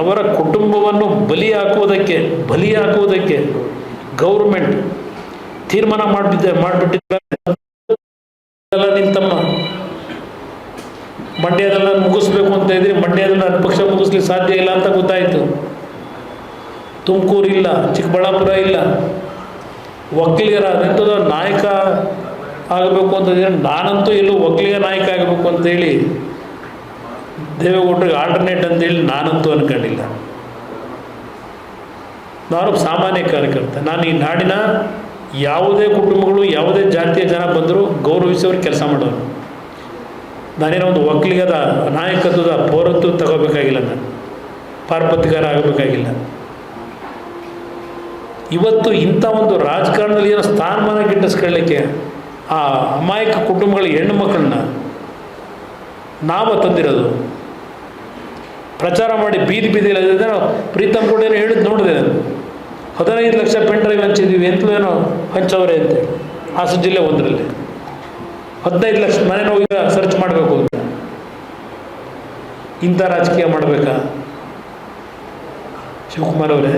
ಅವರ ಕುಟುಂಬವನ್ನು ಬಲಿ ಹಾಕುವುದಕ್ಕೆ ಬಲಿ ಹಾಕುವುದಕ್ಕೆ ಗೌರ್ಮೆಂಟ್ ತೀರ್ಮಾನ ಮಾಡಿಬಿದ್ದೆ ಮಾಡಿಬಿಟ್ಟಿದ್ದಾರೆ. ನಿಂತಮ್ಮ ಮಂಡ್ಯದಲ್ಲ ಮುಗಿಸ್ಬೇಕು ಅಂತ ಇದ್ರೆ, ಮಂಡ್ಯದಲ್ಲಿ ಪಕ್ಷ ಮುಗಿಸ್ಲಿಕ್ಕೆ ಸಾಧ್ಯ ಇಲ್ಲ ಅಂತ ಗೊತ್ತಾಯಿತು. ತುಮಕೂರು ಇಲ್ಲ, ಚಿಕ್ಕಬಳ್ಳಾಪುರ ಇಲ್ಲ. ಒಕ್ಕಲಿಗರ ನಿಂತದ ನಾಯಕ ಆಗಬೇಕು ಅಂತಂದರೆ ನಾನಂತೂ ಎಲ್ಲೂ ಒಕ್ಕಲಿಗ ನಾಯಕ ಆಗಬೇಕು ಅಂತೇಳಿ ದೇವೇಗೌಡರಿಗೆ ಆಲ್ಟರ್ನೇಟ್ ಅಂತೇಳಿ ನಾನಂತೂ ಅನ್ಕೊಂಡಿಲ್ಲ. ನಾನು ಸಾಮಾನ್ಯ ಕಾರ್ಯಕರ್ತ. ನಾನು ಈ ನಾಡಿನ ಯಾವುದೇ ಕುಟುಂಬಗಳು, ಯಾವುದೇ ಜಾತಿಯ ಜನ ಬಂದರೂ ಗೌರವಿಸೋರು ಕೆಲಸ ಮಾಡೋರು. ನಾನೇನೋ ಒಂದು ಒಕ್ಕಲಿಗದ ನಾಯಕತ್ವದ ಪೌರತ್ವ ತಗೋಬೇಕಾಗಿಲ್ಲ ನಾನು. ಪಾರ್ಪತ್ರಿಕಾರ ಆಗಬೇಕಾಗಿಲ್ಲ. ಇವತ್ತು ಇಂಥ ಒಂದು ರಾಜಕಾರಣದಲ್ಲಿ ಏನೋ ಸ್ಥಾನಮಾನ ಗಿಟ್ಟಿಸ್ಕೊಳ್ಳಿಕ್ಕೆ ಆ ಅಮಾಯಕ ಕುಟುಂಬಗಳ ಹೆಣ್ಣು ಮಕ್ಕಳನ್ನ ನಾವು ತಂದಿರೋದು. ಪ್ರಚಾರ ಮಾಡಿ ಬೀದಿ ಬೀದಿಯಲ್ಲಿ ನಾವು ಪ್ರೀತಮ್ ಕೂಡ ಏನೋ ಹೇಳಿದ್ ನೋಡಿದೆ ನಾನು. ಹದಿನೈದು ಲಕ್ಷ ಪೆನ್ ಡ್ರೈವ್ ಹಂಚಿದ್ದೀವಿ ಎಂತಲೂ ಏನೋ ಹಂಚವ್ರೆ ಅಂತೇಳಿ ಹಾಸನ ಜಿಲ್ಲೆ ಒಂದರಲ್ಲಿ. ಹದಿನೈದು ಲಕ್ಷ ಮನೆ ಹೋಗಿ ಈಗ ಸರ್ಚ್ ಮಾಡಬೇಕು ಅಂತ. ಇಂಥ ರಾಜಕೀಯ ಮಾಡಬೇಕಾ? ಶಿವಕುಮಾರ್ ಅವರೇ.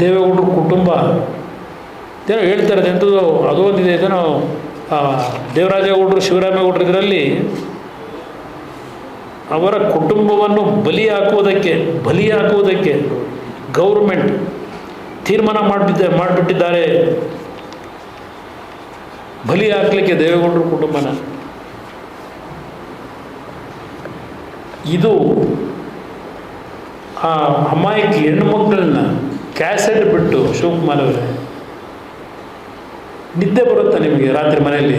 ದೇವೇಗೌಡರು ಕುಟುಂಬ. ಏನೋ ಹೇಳ್ತಾರೆ ಎಂಥದ್ದು ಅದು ಒಂದಿದೆ ಇದೇನೋ ಆ, ದೇವರಾಜೇಗೌಡರು ಶಿವರಾಮೇಗೌಡರು ಇದರಲ್ಲಿ ಅವರ ಕುಟುಂಬವನ್ನು ಬಲಿ ಹಾಕುವುದಕ್ಕೆ ಬಲಿ ಹಾಕುವುದಕ್ಕೆ ಗೌರ್ಮೆಂಟ್ ತೀರ್ಮಾನ ಮಾಡಿಬಿದ್ದ, ಮಾಡಿಬಿಟ್ಟಿದ್ದಾರೆ. ಬಲಿ ಹಾಕಲಿಕ್ಕೆ ದೇವೇಗೌಡರ ಕುಟುಂಬನ. ಇದು ಆ ಅಮಾಯಕಿ ಹೆಣ್ಣು ಮಕ್ಕಳನ್ನ ಕ್ಯಾಸೆಟ್ ಬಿಟ್ಟು ಶಿವಕುಮಾರ್ ಅವರೇ ನಿದ್ದೆ ಬರುತ್ತಾ ನಿಮಗೆ ರಾತ್ರಿ ಮನೆಯಲ್ಲಿ?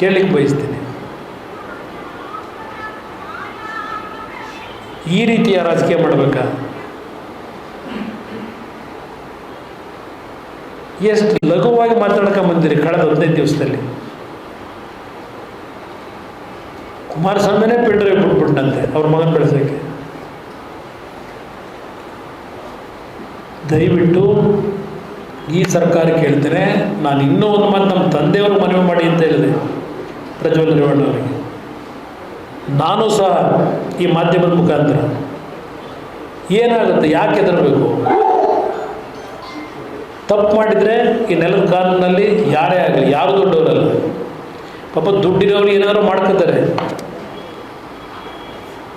ಕೇಳಲಿಕ್ಕೆ ಬಯಸ್ತೀನಿ. ಈ ರೀತಿಯ ರಾಜಕೀಯ ಮಾಡಬೇಕಾ? ಎಷ್ಟು ಲಘುವಾಗಿ ಮಾತಾಡ್ಕೊಂಡ್ ಬಂದಿರಿ ಕಳೆದ ಹದಿನೈದು ದಿವಸದಲ್ಲಿ? ಕುಮಾರಸ್ವಾಮಿನೇ ಪಿಂಡ್ರೆ ಬಿಟ್ಬಿಟ್ಟಂತೆ ಅವ್ರ ಮಗನ ಬೆಳೆಸೋಕ್ಕೆ ದಯವಿಟ್ಟು ಈ ಸರ್ಕಾರ ಕೇಳ್ತೇನೆ, ನಾನು ಇನ್ನೂ ಒಂದು ಮಾತು ನಮ್ಮ ತಂದೆಯವರು ಮನವಿ ಮಾಡಿ ಅಂತ ಹೇಳಿದೆ, ಪ್ರಜ್ವಲ್ ರೇವಣ್ಣ ಅವರಿಗೆ. ನಾನು ಸಹ ಈ ಮಾಧ್ಯಮದ ಮುಖಾಂತರ. ಏನಾಗುತ್ತೆ, ಯಾಕೆ ಹೆದರಬೇಕು? ತಪ್ಪು ಮಾಡಿದರೆ ಈ ನೆಲದ ಕಾನೂನಲ್ಲಿ ಯಾರೇ ಆಗಲಿ, ಯಾರು ದೊಡ್ಡವರಲ್ಲ. ಪಾಪ ದುಡ್ಡಿರೋರು ಏನಾದರೂ ಮಾಡ್ಕೋತಾರೆ.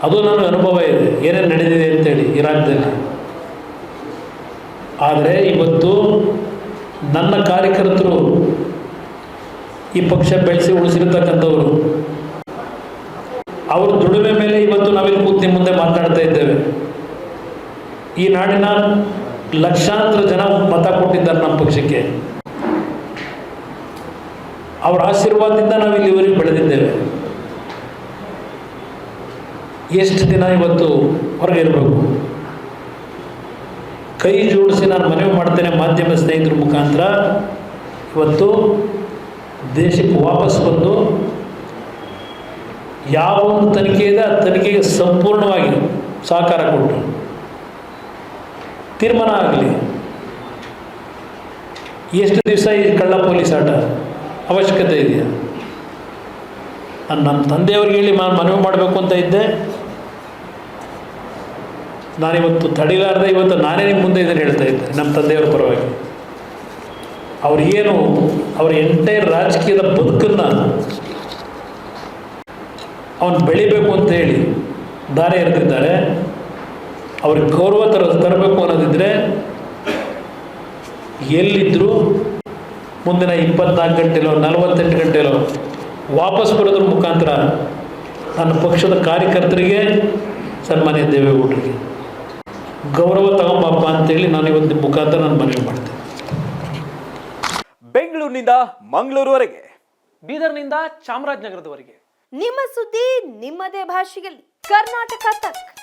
ಅದು ನನ್ನ ಅನುಭವ ಇದೆ. ಏನೇನು ನಡೆದಿದೆ ಅಂತೇಳಿ ಈ ರಾಜ್ಯದಲ್ಲಿ ಆದರೆ ಇವತ್ತು ನನ್ನ ಕಾರ್ಯಕರ್ತರು ಈ ಪಕ್ಷ ಬೆಳೆಸಿ ಉಳಿಸಿರ್ತಕ್ಕಂಥವ್ರು. ಅವ್ರ ದುಡಿಮೆ ಮೇಲೆ ಇವತ್ತು ನಾವಿಲ್ಲಿ ಕೂತಿನ ಮುಂದೆ ಮಾತಾಡ್ತಾ ಇದ್ದೇವೆ. ಈ ನಾಡಿನ ಲಕ್ಷಾಂತರ ಜನ ಮತ ಕೊಟ್ಟಿದ್ದಾರೆ ನಮ್ಮ ಪಕ್ಷಕ್ಕೆ. ಅವರ ಆಶೀರ್ವಾದದಿಂದ ನಾವು ಇಲ್ಲಿವರೆಗೆ ಬೆಳೆದಿದ್ದೇವೆ. ಎಷ್ಟು ದಿನ ಇವತ್ತು ಹೊರಗೆ ಇರಬೇಕು? ಕೈ ಜೋಡಿಸಿ ನಾನು ಮನವಿ ಮಾಡ್ತೇನೆ ಮಾಧ್ಯಮ ಸ್ನೇಹಿತರ ಮುಖಾಂತರ. ಇವತ್ತು ದೇಶಕ್ಕೆ ವಾಪಸ್ ಬಂದು ಯಾವ ಒಂದು ತನಿಖೆ ಇದೆ, ಆ ತನಿಖೆಗೆ ಸಂಪೂರ್ಣವಾಗಿ ಸಹಕಾರ ಕೊಟ್ಟು. ತೀರ್ಮಾನ ಆಗಲಿ. ಎಷ್ಟು ದಿವಸ ಈ ಕಳ್ಳ ಪೊಲೀಸ್ ಆಟ? ಅವಶ್ಯಕತೆ ಇದೆಯಾ? ನಾನು ನಮ್ಮ ತಂದೆಯವ್ರಿಗೆ ಹೇಳಿ ನಾನು ಮನವಿ ಮಾಡಬೇಕು ಅಂತ ಇದ್ದೆ. ನಾನಿವತ್ತು ತಡಿಲಾರದೆ ಇವತ್ತು ನಾನೇ ನಿಮ್ಮ ಮುಂದೆ ಇದನ್ನು ಹೇಳ್ತಾ ಇದ್ದೆ ನಮ್ಮ ತಂದೆಯವರ ಪರವಾಗಿ. ಅವ್ರು ಏನು ಅವ್ರ ಎಂಟೈರ್ ರಾಜಕೀಯದ ಬದುಕನ್ನು ಅವನು ಬೆಳಿಬೇಕು ಅಂತ ಹೇಳಿ ದಾರಿ ಎರೆದಿದ್ದಾರೆ. ಅವ್ರಿಗೆ ಗೌರವ ತರ, ತರಬೇಕು ಅನ್ನೋದಿದ್ರೆ ಎಲ್ಲಿದ್ದರೂ ಮುಂದಿನ ಇಪ್ಪತ್ನಾಲ್ಕು ಗಂಟೆಲೋ, ನಲವತ್ತೆಂಟು ಗಂಟೆಲೋ ವಾಪಸ್ ಬರೋದ್ರ ಮುಖಾಂತರ ನನ್ನ ಪಕ್ಷದ ಕಾರ್ಯಕರ್ತರಿಗೆ ಸನ್ಮಾನ್ಯ ದೇವೇಗೌಡರಿಗೆ. ಗೌರವ ತಗೊಂಬಪ್ಪ ಅಂತೇಳಿ ನಾನು ಇವತ್ತು ಮುಖಾಂತರ ನಾನು ಮನವಿ ಮಾಡ್ತೇನೆ. ಬೆಂಗಳೂರಿನಿಂದ ಮಂಗಳೂರುವರೆಗೆ ಬೀದರ್ನಿಂದ ಚಾಮರಾಜನಗರದವರೆಗೆ. ನಿಮ್ಮ ಸುದ್ದಿ ನಿಮ್ಮದೇ ಭಾಷೆಯಲ್ಲಿ. ಕರ್ನಾಟಕ ತಕ್.